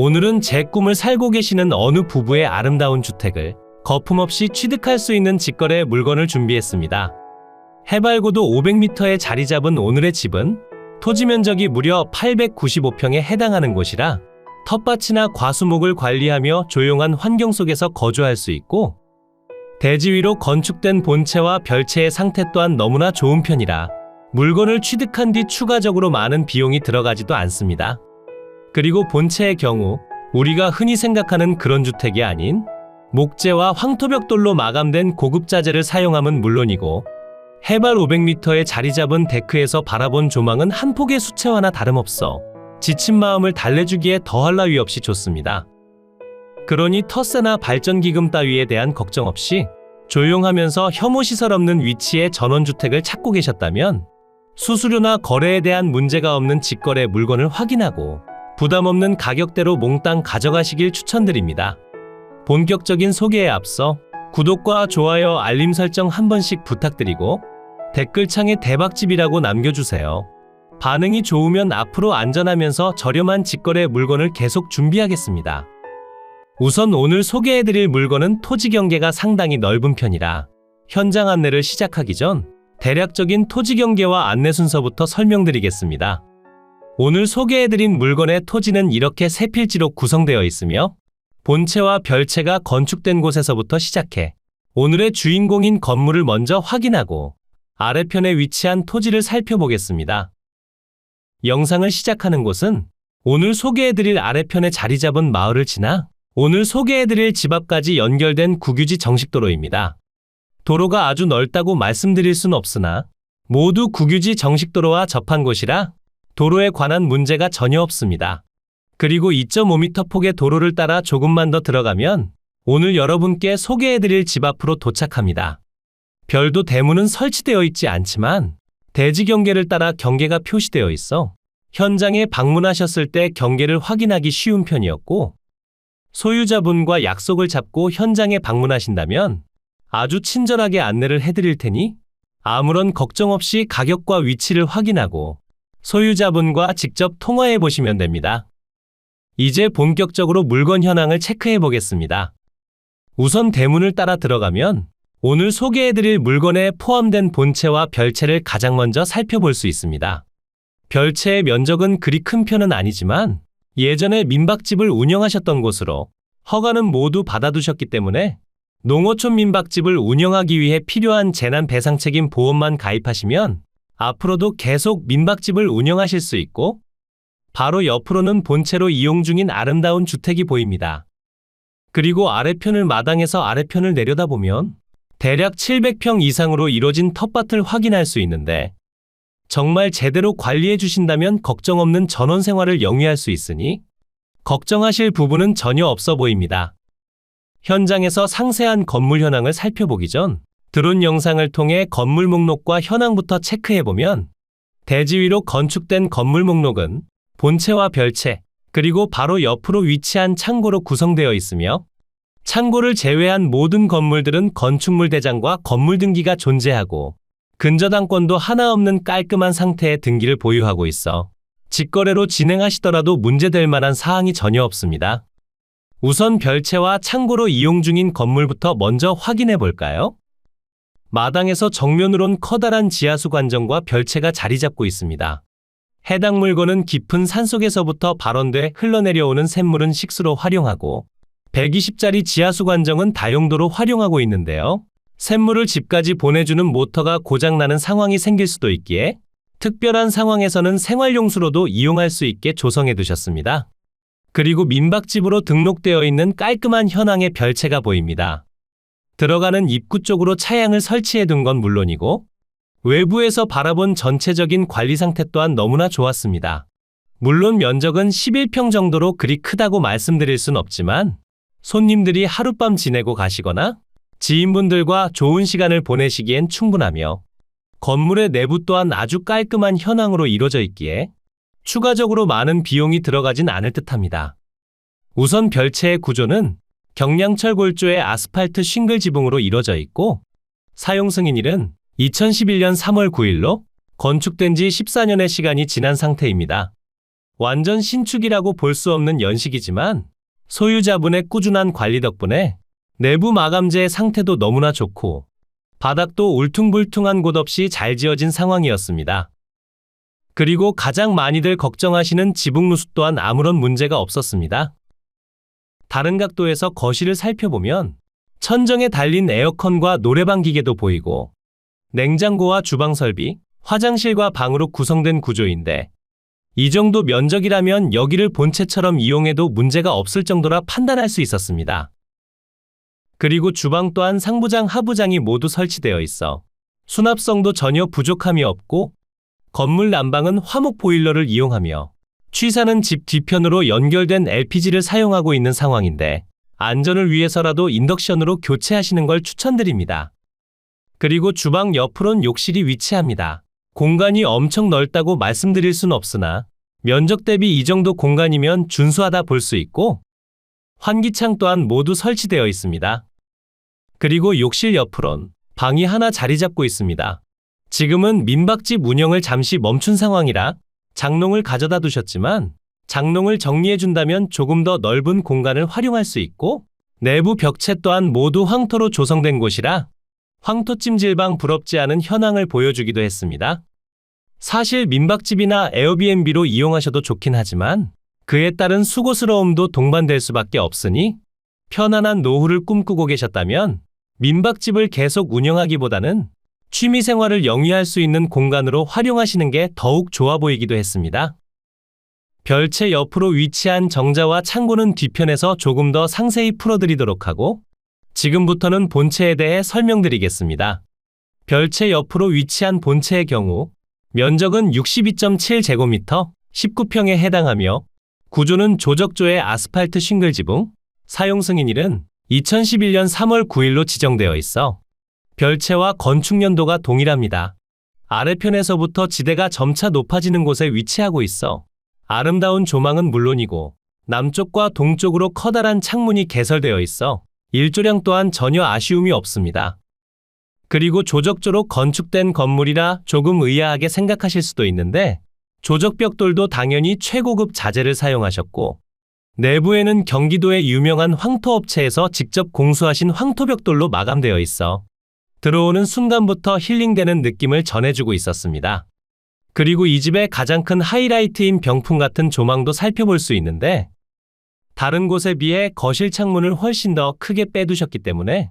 오늘은 제 꿈을 살고 계시는 어느 부부의 아름다운 주택을 거품없이 취득할 수 있는 직거래 물건을 준비했습니다. 해발고도 500m에 자리 잡은 오늘의 집은 토지 면적이 무려 895평에 해당하는 곳이라 텃밭이나 과수목을 관리하며 조용한 환경 속에서 거주할 수 있고 대지 위로 건축된 본체와 별채의 상태 또한 너무나 좋은 편이라 물건을 취득한 뒤 추가적으로 많은 비용이 들어가지도 않습니다. 그리고 본체의 경우 우리가 흔히 생각하는 그런 주택이 아닌 목재와 황토벽돌로 마감된 고급 자재를 사용함은 물론이고 해발 500m에 자리 잡은 데크에서 바라본 조망은 한 폭의 수채화나 다름없어 지친 마음을 달래주기에 더할 나위 없이 좋습니다. 그러니 텃세나 발전기금 따위에 대한 걱정 없이 조용하면서 혐오시설 없는 위치의 전원주택을 찾고 계셨다면 수수료나 거래에 대한 문제가 없는 직거래 물건을 확인하고 부담 없는 가격대로 몽땅 가져가시길 추천드립니다. 본격적인 소개에 앞서 구독과 좋아요, 알림 설정 한 번씩 부탁드리고 댓글창에 대박집이라고 남겨주세요. 반응이 좋으면 앞으로 안전하면서 저렴한 직거래 물건을 계속 준비하겠습니다. 우선 오늘 소개해드릴 물건은 토지 경계가 상당히 넓은 편이라 현장 안내를 시작하기 전 대략적인 토지 경계와 안내 순서부터 설명드리겠습니다. 오늘 소개해드린 물건의 토지는 이렇게 세 필지로 구성되어 있으며 본체와 별체가 건축된 곳에서부터 시작해 오늘의 주인공인 건물을 먼저 확인하고 아래편에 위치한 토지를 살펴보겠습니다. 영상을 시작하는 곳은 오늘 소개해드릴 아래편에 자리 잡은 마을을 지나 오늘 소개해드릴 집 앞까지 연결된 국유지 정식도로입니다. 도로가 아주 넓다고 말씀드릴 순 없으나 모두 국유지 정식도로와 접한 곳이라 도로에 관한 문제가 전혀 없습니다. 그리고 2.5m 폭의 도로를 따라 조금만 더 들어가면 오늘 여러분께 소개해드릴 집 앞으로 도착합니다. 별도 대문은 설치되어 있지 않지만 대지 경계를 따라 경계가 표시되어 있어 현장에 방문하셨을 때 경계를 확인하기 쉬운 편이었고 소유자분과 약속을 잡고 현장에 방문하신다면 아주 친절하게 안내를 해드릴 테니 아무런 걱정 없이 가격과 위치를 확인하고 소유자분과 직접 통화해 보시면 됩니다. 이제 본격적으로 물건 현황을 체크해 보겠습니다. 우선 대문을 따라 들어가면 오늘 소개해드릴 물건에 포함된 본체와 별체를 가장 먼저 살펴볼 수 있습니다. 별체의 면적은 그리 큰 편은 아니지만 예전에 민박집을 운영하셨던 곳으로 허가는 모두 받아두셨기 때문에 농어촌 민박집을 운영하기 위해 필요한 재난 배상 책임 보험만 가입하시면 앞으로도 계속 민박집을 운영하실 수 있고 바로 옆으로는 본체로 이용 중인 아름다운 주택이 보입니다. 그리고 아래편을 마당에서 아래편을 내려다보면 대략 700평 이상으로 이뤄진 텃밭을 확인할 수 있는데 정말 제대로 관리해 주신다면 걱정 없는 전원 생활을 영위할 수 있으니 걱정하실 부분은 전혀 없어 보입니다. 현장에서 상세한 건물 현황을 살펴보기 전 드론 영상을 통해 건물 목록과 현황부터 체크해 보면 대지 위로 건축된 건물 목록은 본체와 별체, 그리고 바로 옆으로 위치한 창고로 구성되어 있으며 창고를 제외한 모든 건물들은 건축물 대장과 건물 등기가 존재하고 근저당권도 하나 없는 깔끔한 상태의 등기를 보유하고 있어 직거래로 진행하시더라도 문제될 만한 사항이 전혀 없습니다. 우선 별채와 창고로 이용 중인 건물부터 먼저 확인해 볼까요? 마당에서 정면으론 커다란 지하수 관정과 별채가 자리 잡고 있습니다. 해당 물건은 깊은 산속에서부터 발원돼 흘러내려오는 샘물은 식수로 활용하고 120짜리 지하수 관정은 다용도로 활용하고 있는데요. 샘물을 집까지 보내주는 모터가 고장나는 상황이 생길 수도 있기에 특별한 상황에서는 생활용수로도 이용할 수 있게 조성해 두셨습니다. 그리고 민박집으로 등록되어 있는 깔끔한 현황의 별채가 보입니다. 들어가는 입구 쪽으로 차양을 설치해 둔 건 물론이고 외부에서 바라본 전체적인 관리 상태 또한 너무나 좋았습니다. 물론 면적은 11평 정도로 그리 크다고 말씀드릴 순 없지만 손님들이 하룻밤 지내고 가시거나 지인분들과 좋은 시간을 보내시기엔 충분하며 건물의 내부 또한 아주 깔끔한 현황으로 이루어져 있기에 추가적으로 많은 비용이 들어가진 않을 듯합니다. 우선 별채의 구조는 경량철 골조의 아스팔트 싱글 지붕으로 이루어져 있고 사용 승인일은 2011년 3월 9일로 건축된 지 14년의 시간이 지난 상태입니다. 완전 신축이라고 볼 수 없는 연식이지만 소유자분의 꾸준한 관리 덕분에 내부 마감재의 상태도 너무나 좋고 바닥도 울퉁불퉁한 곳 없이 잘 지어진 상황이었습니다. 그리고 가장 많이들 걱정하시는 지붕 누수 또한 아무런 문제가 없었습니다. 다른 각도에서 거실을 살펴보면 천정에 달린 에어컨과 노래방 기계도 보이고 냉장고와 주방 설비, 화장실과 방으로 구성된 구조인데 이 정도 면적이라면 여기를 본체처럼 이용해도 문제가 없을 정도라 판단할 수 있었습니다. 그리고 주방 또한 상부장, 하부장이 모두 설치되어 있어 수납성도 전혀 부족함이 없고 건물 난방은 화목 보일러를 이용하며 취사는 집 뒤편으로 연결된 LPG를 사용하고 있는 상황인데 안전을 위해서라도 인덕션으로 교체하시는 걸 추천드립니다. 그리고 주방 옆으론 욕실이 위치합니다. 공간이 엄청 넓다고 말씀드릴 순 없으나 면적 대비 이 정도 공간이면 준수하다 볼 수 있고 환기창 또한 모두 설치되어 있습니다. 그리고 욕실 옆으론 방이 하나 자리 잡고 있습니다. 지금은 민박집 운영을 잠시 멈춘 상황이라 장롱을 가져다 두셨지만 장롱을 정리해 준다면 조금 더 넓은 공간을 활용할 수 있고 내부 벽체 또한 모두 황토로 조성된 곳이라 황토 찜질방 부럽지 않은 현황을 보여주기도 했습니다. 사실 민박집이나 에어비앤비로 이용하셔도 좋긴 하지만 그에 따른 수고스러움도 동반될 수밖에 없으니 편안한 노후를 꿈꾸고 계셨다면 민박집을 계속 운영하기보다는 취미 생활을 영위할 수 있는 공간으로 활용하시는 게 더욱 좋아 보이기도 했습니다. 별채 옆으로 위치한 정자와 창고는 뒤편에서 조금 더 상세히 풀어드리도록 하고 지금부터는 본체에 대해 설명드리겠습니다. 별채 옆으로 위치한 본체의 경우 면적은 62.7제곱미터 19평에 해당하며 구조는 조적조의 아스팔트 싱글 지붕, 사용 승인일은 2011년 3월 9일로 지정되어 있어 별채와 건축 연도가 동일합니다. 아래편에서부터 지대가 점차 높아지는 곳에 위치하고 있어 아름다운 조망은 물론이고 남쪽과 동쪽으로 커다란 창문이 개설되어 있어 일조량 또한 전혀 아쉬움이 없습니다. 그리고 조적조로 건축된 건물이라 조금 의아하게 생각하실 수도 있는데 조적벽돌도 당연히 최고급 자재를 사용하셨고 내부에는 경기도의 유명한 황토업체에서 직접 공수하신 황토벽돌로 마감되어 있어 들어오는 순간부터 힐링되는 느낌을 전해주고 있었습니다. 그리고 이 집의 가장 큰 하이라이트인 병풍 같은 조망도 살펴볼 수 있는데 다른 곳에 비해 거실 창문을 훨씬 더 크게 빼두셨기 때문에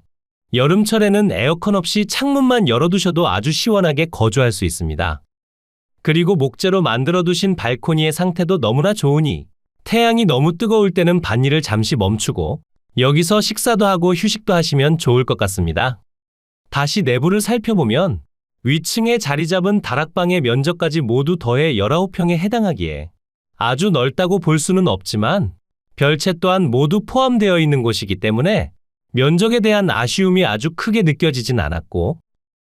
여름철에는 에어컨 없이 창문만 열어두셔도 아주 시원하게 거주할 수 있습니다. 그리고 목재로 만들어두신 발코니의 상태도 너무나 좋으니 태양이 너무 뜨거울 때는 밭일을 잠시 멈추고 여기서 식사도 하고 휴식도 하시면 좋을 것 같습니다. 다시 내부를 살펴보면 위층에 자리 잡은 다락방의 면적까지 모두 더해 19평에 해당하기에 아주 넓다고 볼 수는 없지만 별채 또한 모두 포함되어 있는 곳이기 때문에 면적에 대한 아쉬움이 아주 크게 느껴지진 않았고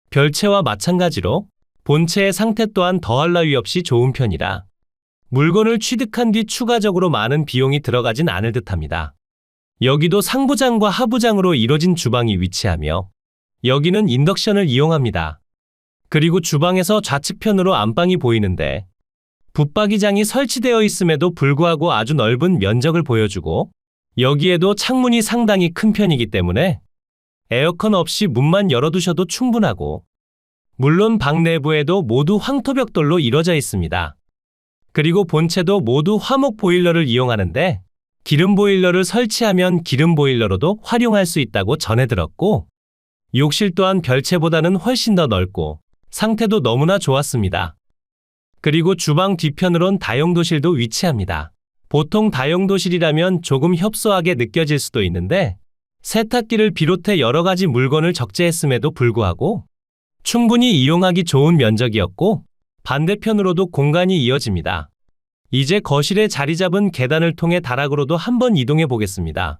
별채와 마찬가지로 본체의 상태 또한 더할 나위 없이 좋은 편이라 물건을 취득한 뒤 추가적으로 많은 비용이 들어가진 않을 듯합니다. 여기도 상부장과 하부장으로 이뤄진 주방이 위치하며 여기는 인덕션을 이용합니다. 그리고 주방에서 좌측편으로 안방이 보이는데 붙박이장이 설치되어 있음에도 불구하고 아주 넓은 면적을 보여주고 여기에도 창문이 상당히 큰 편이기 때문에 에어컨 없이 문만 열어두셔도 충분하고 물론 방 내부에도 모두 황토벽돌로 이뤄져 있습니다. 그리고 본체도 모두 화목 보일러를 이용하는데 기름 보일러를 설치하면 기름 보일러로도 활용할 수 있다고 전해 들었고 욕실 또한 별채보다는 훨씬 더 넓고 상태도 너무나 좋았습니다. 그리고 주방 뒤편으론 다용도실도 위치합니다. 보통 다용도실이라면 조금 협소하게 느껴질 수도 있는데 세탁기를 비롯해 여러 가지 물건을 적재했음에도 불구하고 충분히 이용하기 좋은 면적이었고 반대편으로도 공간이 이어집니다. 이제 거실에 자리 잡은 계단을 통해 다락으로도 한번 이동해 보겠습니다.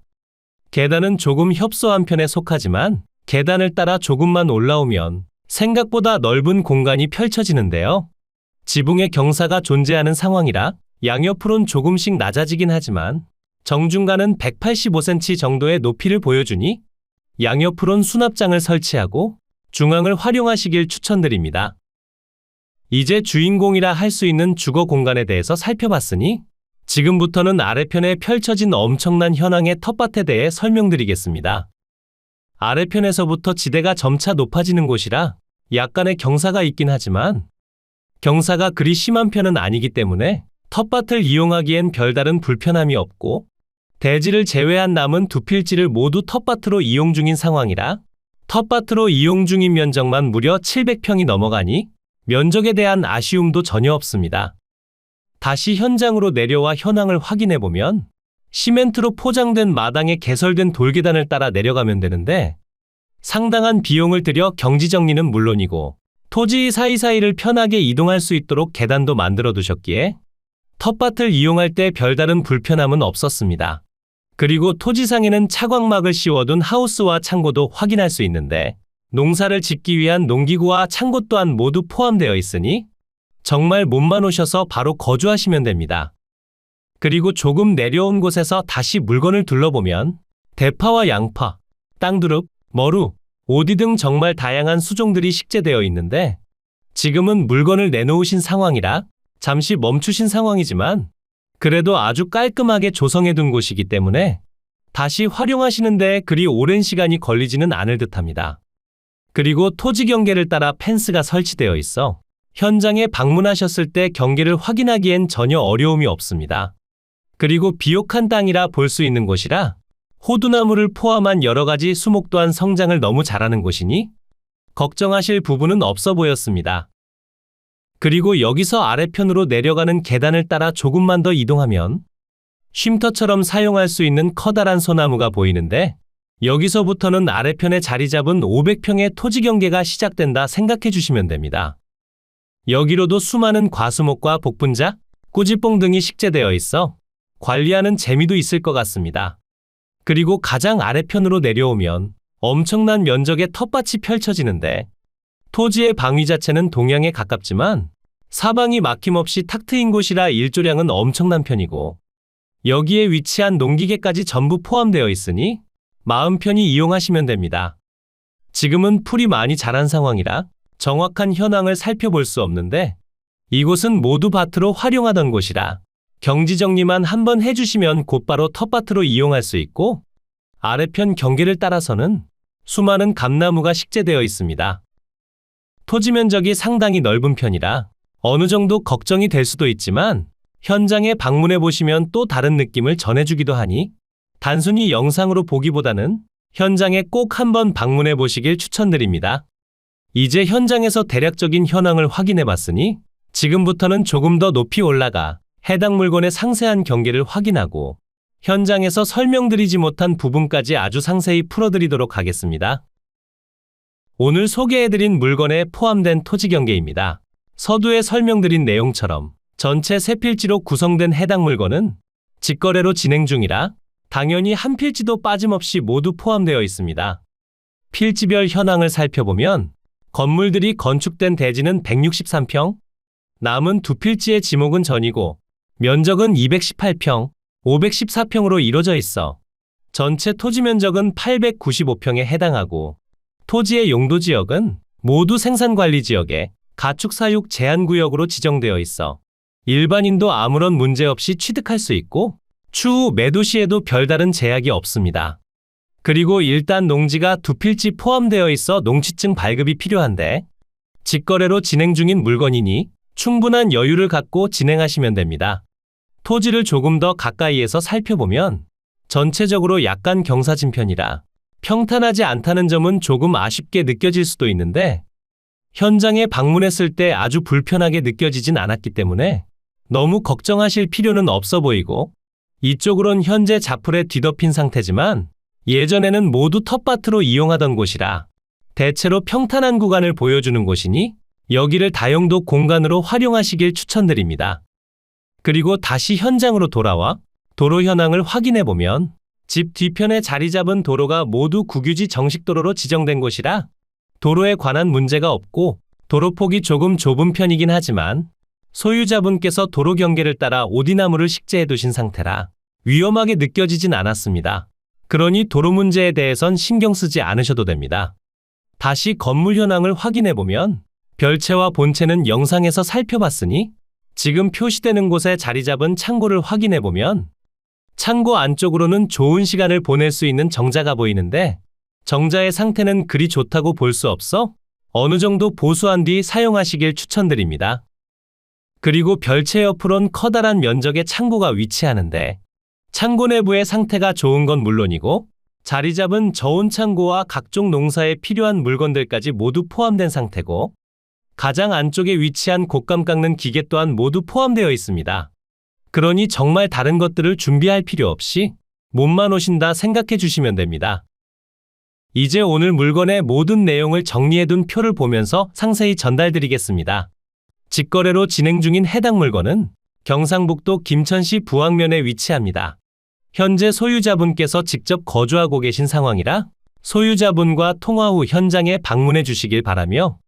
계단은 조금 협소한 편에 속하지만 계단을 따라 조금만 올라오면 생각보다 넓은 공간이 펼쳐지는데요. 지붕에 경사가 존재하는 상황이라 양옆으론 조금씩 낮아지긴 하지만 정중간은 185cm 정도의 높이를 보여주니 양옆으론 수납장을 설치하고 중앙을 활용하시길 추천드립니다. 이제 주인공이라 할 수 있는 주거 공간에 대해서 살펴봤으니 지금부터는 아래편에 펼쳐진 엄청난 현황의 텃밭에 대해 설명드리겠습니다. 아래편에서부터 지대가 점차 높아지는 곳이라 약간의 경사가 있긴 하지만 경사가 그리 심한 편은 아니기 때문에 텃밭을 이용하기엔 별다른 불편함이 없고 대지를 제외한 남은 두 필지를 모두 텃밭으로 이용 중인 상황이라 텃밭으로 이용 중인 면적만 무려 700평이 넘어가니 면적에 대한 아쉬움도 전혀 없습니다. 다시 현장으로 내려와 현황을 확인해 보면 시멘트로 포장된 마당에 개설된 돌계단을 따라 내려가면 되는데 상당한 비용을 들여 경지 정리는 물론이고 토지 사이사이를 편하게 이동할 수 있도록 계단도 만들어 두셨기에 텃밭을 이용할 때 별다른 불편함은 없었습니다. 그리고 토지상에는 차광막을 씌워둔 하우스와 창고도 확인할 수 있는데 농사를 짓기 위한 농기구와 창고 또한 모두 포함되어 있으니 정말 몸만 오셔서 바로 거주하시면 됩니다. 그리고 조금 내려온 곳에서 다시 물건을 둘러보면 대파와 양파, 땅두릅, 머루, 오디 등 정말 다양한 수종들이 식재되어 있는데 지금은 물건을 내놓으신 상황이라 잠시 멈추신 상황이지만 그래도 아주 깔끔하게 조성해 둔 곳이기 때문에 다시 활용하시는데 그리 오랜 시간이 걸리지는 않을 듯합니다. 그리고 토지 경계를 따라 펜스가 설치되어 있어 현장에 방문하셨을 때 경계를 확인하기엔 전혀 어려움이 없습니다. 그리고 비옥한 땅이라 볼 수 있는 곳이라 호두나무를 포함한 여러 가지 수목 또한 성장을 너무 잘하는 곳이니 걱정하실 부분은 없어 보였습니다. 그리고 여기서 아래편으로 내려가는 계단을 따라 조금만 더 이동하면 쉼터처럼 사용할 수 있는 커다란 소나무가 보이는데 여기서부터는 아래편에 자리 잡은 500평의 토지 경계가 시작된다 생각해 주시면 됩니다. 여기로도 수많은 과수목과 복분자, 꾸지뽕 등이 식재되어 있어 관리하는 재미도 있을 것 같습니다. 그리고 가장 아래편으로 내려오면 엄청난 면적의 텃밭이 펼쳐지는데 토지의 방위 자체는 동양에 가깝지만 사방이 막힘없이 탁 트인 곳이라 일조량은 엄청난 편이고 여기에 위치한 농기계까지 전부 포함되어 있으니 마음 편히 이용하시면 됩니다. 지금은 풀이 많이 자란 상황이라 정확한 현황을 살펴볼 수 없는데 이곳은 모두 밭으로 활용하던 곳이라 경지 정리만 한번 해주시면 곧바로 텃밭으로 이용할 수 있고 아래편 경계를 따라서는 수많은 감나무가 식재되어 있습니다. 토지 면적이 상당히 넓은 편이라 어느 정도 걱정이 될 수도 있지만 현장에 방문해 보시면 또 다른 느낌을 전해주기도 하니 단순히 영상으로 보기보다는 현장에 꼭 한번 방문해 보시길 추천드립니다. 이제 현장에서 대략적인 현황을 확인해 봤으니 지금부터는 조금 더 높이 올라가 해당 물건의 상세한 경계를 확인하고 현장에서 설명드리지 못한 부분까지 아주 상세히 풀어드리도록 하겠습니다. 오늘 소개해드린 물건에 포함된 토지 경계입니다. 서두에 설명드린 내용처럼 전체 세 필지로 구성된 해당 물건은 직거래로 진행 중이라 당연히 한 필지도 빠짐없이 모두 포함되어 있습니다. 필지별 현황을 살펴보면 건물들이 건축된 대지는 163평, 남은 두 필지의 지목은 전이고 면적은 218평, 514평으로 이루어져 있어 전체 토지 면적은 895평에 해당하고 토지의 용도 지역은 모두 생산관리 지역에 가축 사육 제한 구역으로 지정되어 있어 일반인도 아무런 문제 없이 취득할 수 있고 추후 매도 시에도 별다른 제약이 없습니다. 그리고 일단 농지가 두 필지 포함되어 있어 농취증 발급이 필요한데 직거래로 진행 중인 물건이니 충분한 여유를 갖고 진행하시면 됩니다. 토지를 조금 더 가까이에서 살펴보면 전체적으로 약간 경사진 편이라 평탄하지 않다는 점은 조금 아쉽게 느껴질 수도 있는데 현장에 방문했을 때 아주 불편하게 느껴지진 않았기 때문에 너무 걱정하실 필요는 없어 보이고 이쪽으론 현재 자풀에 뒤덮인 상태지만 예전에는 모두 텃밭으로 이용하던 곳이라 대체로 평탄한 구간을 보여주는 곳이니 여기를 다용도 공간으로 활용하시길 추천드립니다. 그리고 다시 현장으로 돌아와 도로 현황을 확인해 보면 집 뒤편에 자리 잡은 도로가 모두 국유지 정식도로로 지정된 곳이라 도로에 관한 문제가 없고 도로폭이 조금 좁은 편이긴 하지만 소유자분께서 도로 경계를 따라 오디나무를 식재해 두신 상태라 위험하게 느껴지진 않았습니다. 그러니 도로 문제에 대해선 신경 쓰지 않으셔도 됩니다. 다시 건물 현황을 확인해 보면 별채와 본체는 영상에서 살펴봤으니 지금 표시되는 곳에 자리 잡은 창고를 확인해 보면 창고 안쪽으로는 좋은 시간을 보낼 수 있는 정자가 보이는데 정자의 상태는 그리 좋다고 볼 수 없어 어느 정도 보수한 뒤 사용하시길 추천드립니다. 그리고 별채 옆으론 커다란 면적의 창고가 위치하는데 창고 내부의 상태가 좋은 건 물론이고 자리 잡은 저온 창고와 각종 농사에 필요한 물건들까지 모두 포함된 상태고 가장 안쪽에 위치한 곶감 깎는 기계 또한 모두 포함되어 있습니다. 그러니 정말 다른 것들을 준비할 필요 없이 몸만 오신다 생각해 주시면 됩니다. 이제 오늘 물건의 모든 내용을 정리해둔 표를 보면서 상세히 전달드리겠습니다. 직거래로 진행 중인 해당 물건은 경상북도 김천시 부항면에 위치합니다. 현재 소유자분께서 직접 거주하고 계신 상황이라 소유자분과 통화 후 현장에 방문해 주시길 바라며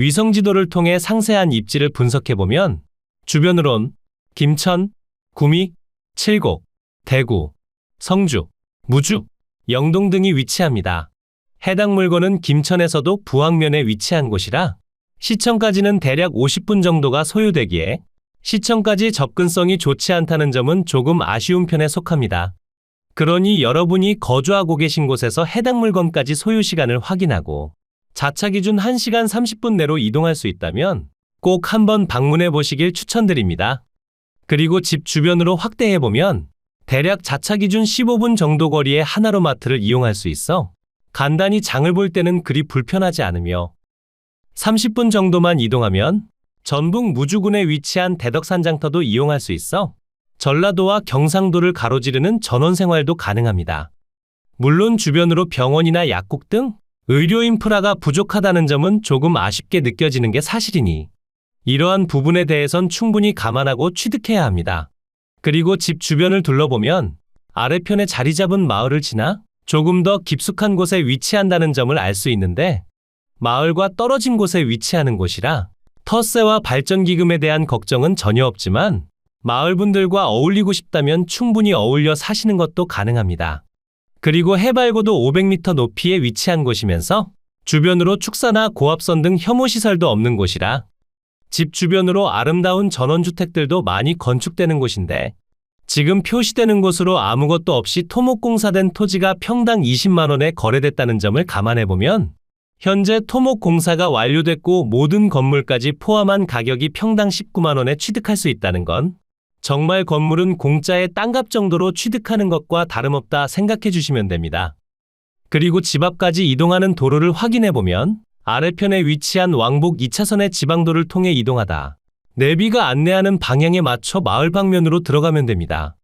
위성 지도를 통해 상세한 입지를 분석해 보면 주변으론 김천, 구미, 칠곡, 대구, 성주, 무주, 영동 등이 위치합니다. 해당 물건은 김천에서도 부항면에 위치한 곳이라 시청까지는 대략 50분 정도가 소요되기에 시청까지 접근성이 좋지 않다는 점은 조금 아쉬운 편에 속합니다. 그러니 여러분이 거주하고 계신 곳에서 해당 물건까지 소요 시간을 확인하고 자차 기준 1시간 30분 내로 이동할 수 있다면 꼭 한번 방문해 보시길 추천드립니다. 그리고 집 주변으로 확대해 보면 대략 자차 기준 15분 정도 거리의 하나로마트를 이용할 수 있어 간단히 장을 볼 때는 그리 불편하지 않으며 30분 정도만 이동하면 전북 무주군에 위치한 대덕산장터도 이용할 수 있어 전라도와 경상도를 가로지르는 전원 생활도 가능합니다. 물론 주변으로 병원이나 약국 등 의료 인프라가 부족하다는 점은 조금 아쉽게 느껴지는 게 사실이니 이러한 부분에 대해선 충분히 감안하고 취득해야 합니다. 그리고 집 주변을 둘러보면 아래편에 자리 잡은 마을을 지나 조금 더 깊숙한 곳에 위치한다는 점을 알 수 있는데 마을과 떨어진 곳에 위치하는 곳이라 터세와 발전기금에 대한 걱정은 전혀 없지만 마을 분들과 어울리고 싶다면 충분히 어울려 사시는 것도 가능합니다. 그리고 해발고도 500m 높이에 위치한 곳이면서 주변으로 축사나 고압선 등 혐오시설도 없는 곳이라 집 주변으로 아름다운 전원주택들도 많이 건축되는 곳인데 지금 표시되는 곳으로 아무것도 없이 토목공사된 토지가 평당 20만원에 거래됐다는 점을 감안해보면 현재 토목공사가 완료됐고 모든 건물까지 포함한 가격이 평당 19만원에 취득할 수 있다는 건 정말 건물은 공짜의 땅값 정도로 취득하는 것과 다름없다 생각해 주시면 됩니다. 그리고 집 앞까지 이동하는 도로를 확인해 보면 아래편에 위치한 왕복 2차선의 지방도를 통해 이동하다. 내비가 안내하는 방향에 맞춰 마을 방면으로 들어가면 됩니다.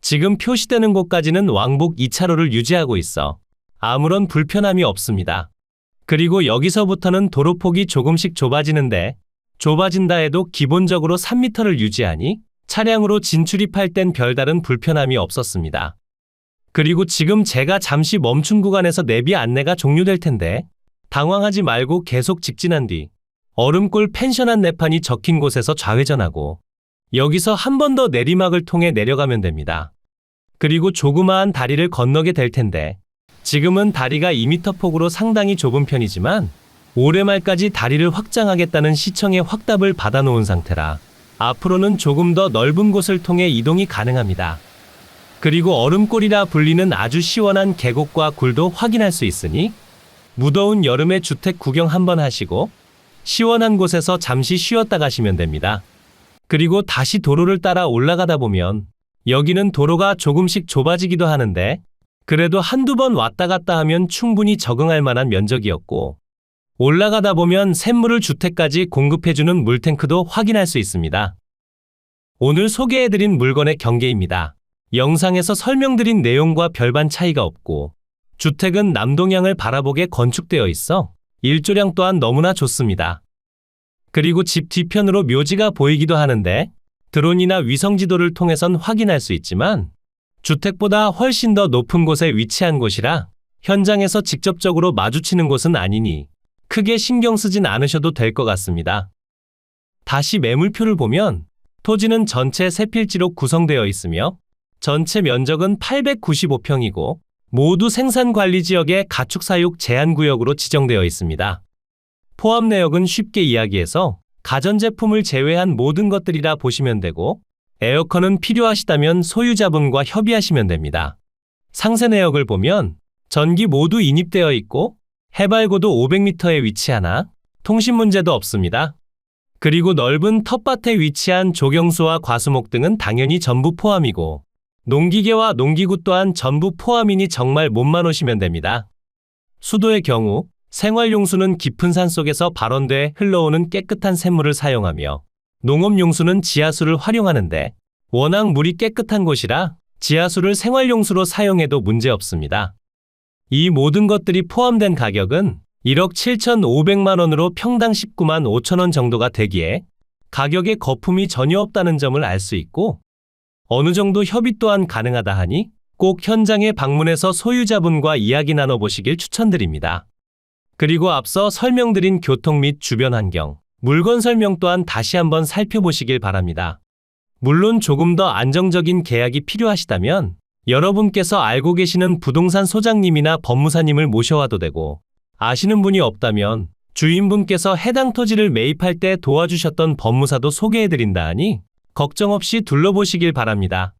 지금 표시되는 곳까지는 왕복 2차로를 유지하고 있어 아무런 불편함이 없습니다. 그리고 여기서부터는 도로폭이 조금씩 좁아지는데 좁아진다 해도 기본적으로 3m를 유지하니 차량으로 진출입할 땐 별다른 불편함이 없었습니다. 그리고 지금 제가 잠시 멈춘 구간에서 내비 안내가 종료될 텐데 당황하지 말고 계속 직진한 뒤 얼음골 펜션 안내판이 적힌 곳에서 좌회전하고 여기서 한 번 더 내리막을 통해 내려가면 됩니다. 그리고 조그마한 다리를 건너게 될 텐데 지금은 다리가 2m 폭으로 상당히 좁은 편이지만 올해 말까지 다리를 확장하겠다는 시청의 확답을 받아놓은 상태라 앞으로는 조금 더 넓은 곳을 통해 이동이 가능합니다. 그리고 얼음골이라 불리는 아주 시원한 계곡과 굴도 확인할 수 있으니 무더운 여름에 주택 구경 한번 하시고 시원한 곳에서 잠시 쉬었다 가시면 됩니다. 그리고 다시 도로를 따라 올라가다 보면 여기는 도로가 조금씩 좁아지기도 하는데 그래도 한두 번 왔다 갔다 하면 충분히 적응할 만한 면적이었고 올라가다 보면 샘물을 주택까지 공급해주는 물탱크도 확인할 수 있습니다. 오늘 소개해드린 물건의 경계입니다. 영상에서 설명드린 내용과 별반 차이가 없고 주택은 남동향을 바라보게 건축되어 있어 일조량 또한 너무나 좋습니다. 그리고 집 뒤편으로 묘지가 보이기도 하는데 드론이나 위성지도를 통해선 확인할 수 있지만 주택보다 훨씬 더 높은 곳에 위치한 곳이라 현장에서 직접적으로 마주치는 곳은 아니니 크게 신경 쓰진 않으셔도 될 것 같습니다. 다시 매물표를 보면 토지는 전체 세 필지로 구성되어 있으며 전체 면적은 895평이고 모두 생산관리지역의 가축사육 제한구역으로 지정되어 있습니다. 포함 내역은 쉽게 이야기해서 가전제품을 제외한 모든 것들이라 보시면 되고 에어컨은 필요하시다면 소유자분과 협의하시면 됩니다. 상세 내역을 보면 전기 모두 인입되어 있고 해발고도 500m에 위치하나 통신 문제도 없습니다. 그리고 넓은 텃밭에 위치한 조경수와 과수목 등은 당연히 전부 포함이고 농기계와 농기구 또한 전부 포함이니 정말 몸만 오시면 됩니다. 수도의 경우 생활용수는 깊은 산 속에서 발원돼 흘러오는 깨끗한 샘물을 사용하며 농업용수는 지하수를 활용하는데 워낙 물이 깨끗한 곳이라 지하수를 생활용수로 사용해도 문제없습니다. 이 모든 것들이 포함된 가격은 1억 7,500만 원으로 평당 19만 5천 원 정도가 되기에 가격에 거품이 전혀 없다는 점을 알 수 있고 어느 정도 협의 또한 가능하다 하니 꼭 현장에 방문해서 소유자분과 이야기 나눠보시길 추천드립니다. 그리고 앞서 설명드린 교통 및 주변 환경, 물건 설명 또한 다시 한번 살펴보시길 바랍니다. 물론 조금 더 안정적인 계약이 필요하시다면 여러분께서 알고 계시는 부동산 소장님이나 법무사님을 모셔와도 되고 아시는 분이 없다면 주인분께서 해당 토지를 매입할 때 도와주셨던 법무사도 소개해드린다 하니 걱정 없이 둘러보시길 바랍니다.